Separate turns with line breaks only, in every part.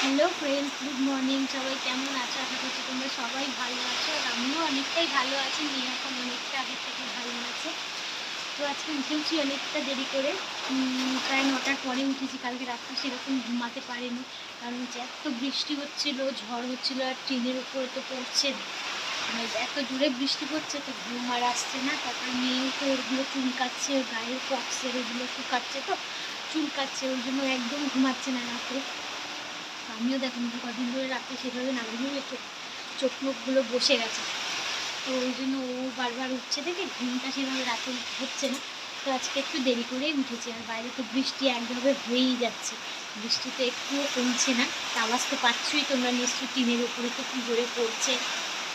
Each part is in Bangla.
হ্যালো ফ্রেন্ডস গুড মর্নিং সবাই কেমন আছো? আশা করছি তোমরা সবাই ভালো আছো আর আমিও অনেকটাই ভালো আছি। নিয়ে এখন অনেকটা আগের থেকে ভালো আছে। তো আজকে উঠেছি অনেকটা দেরি করে। প্রায় নটার পরে উঠেছি। কালকে রাত্রে সেরকম ঘুমাতে পারিনি। কারণ যে এত বৃষ্টি হচ্ছিল, ঝড় হচ্ছিল আর ট্রেনের উপরে তো পড়ছে মানে এত জোরে বৃষ্টি পড়ছে তো ঘুম আর আসছে না। তারপরে মেয়েও তো ওগুলো চুলকাচ্ছে গায়ের পক্সের ওগুলো শুকাচ্ছে তো চুলকাচ্ছে ওই জন্য একদম ঘুমাচ্ছে না রাত্রে আমিও দেখুন কদিন ধরে রাত্রে সেভাবে না ঘুমিয়ে চোখ মুখগুলো বসে গেছে। তো ওই জন্য ও বারবার উঠছে দেখে, ঘুমটা সেভাবে রাতে হচ্ছে না। তো আজকে একটু দেরি করেই উঠেছি আর বাইরে তো বৃষ্টি একভাবে হয়েই যাচ্ছে। বৃষ্টি তো একটুও কমছে না আওয়াজ তো পাচ্ছই তোমরা নিশ্চয়ই টিনের উপরে তো কী জোরে পড়ছে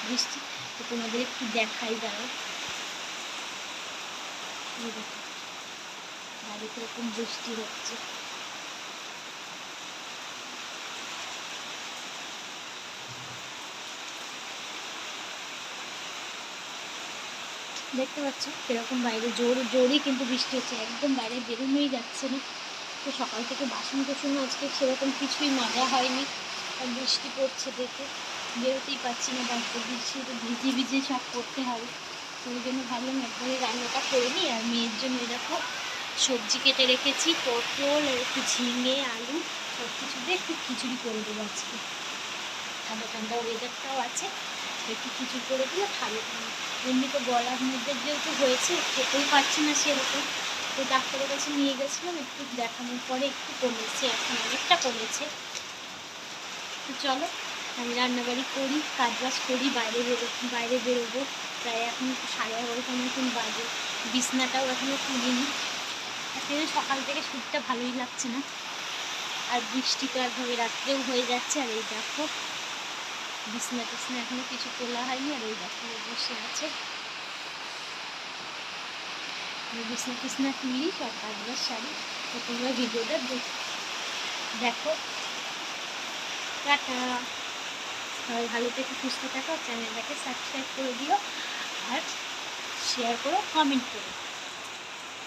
বৃষ্টি। তো তোমাদের একটু দেখাই দাঁড়ো দেখো, বাইরে বৃষ্টি হচ্ছে। দেখতে পাচ্ছ এরকম বাইরে জোর, জোরই কিন্তু বৃষ্টি হচ্ছে, একদম বাইরে বেরোনোই যাচ্ছে না। তো সকাল থেকে বাসন কোসনও আজকে সেরকম কিছুই মাজা হয়নি, আর বৃষ্টি পড়ছে দেখে। বেরোতেই পারছি না বাড়িতে বৃষ্টি তো ভিজে ভিজে সব করতে হবে। তো ওই জন্য ভাবলাম একবারে রান্নাটা করে নিই, আর মেয়ের জন্য দেখো সবজি কেটে রেখেছি, পটল, আর একটু ঝিঙে, আলু সব কিছু দিয়ে একটু খিচুড়ি করে দেবো আজকে। ঠান্ডা ঠান্ডা ওয়েদারটাও আছে। একটু খিচুড়ি করে দিলে ভালো এমনি তো গলার মধ্যে যেহেতু হয়েছে, খেতেই পারছি না সেরকম। তো ডাক্তারের কাছে নিয়ে গেছিলাম, একটু দেখানোর পরে একটু কমেছে, এখন অনেকটা কমেছে। তো চলো, আমি রান্নাবাড়ি করি কাজ বাজ করি, বাইরে বেরো, বাইরে বেরোবো। প্রায় এখন সাড়ে এগারোটার মতন বাজে, বিছনাটাও এখনও তুলিনি। আজকে সকাল থেকে শরীরটা ভালোই লাগছে না। আর বৃষ্টি তো একভাবে রাত্রেও হয়ে যাচ্ছে, আর এই দেখো বিছনা টিছনা এখনও কিছু তোলা হয়নি আর ওই দেখো বসে আছে। বিছনা টিছনা তুলি, সব কাজবাজ সারি। তো তোমরা ভিডিওটা দেখ- দেখো। টাটা। সবাই ভালো থেকে, সুস্থ থাকো। চ্যানেলটাকে সাবস্ক্রাইব করে দিও আর শেয়ার করো কমেন্ট করো।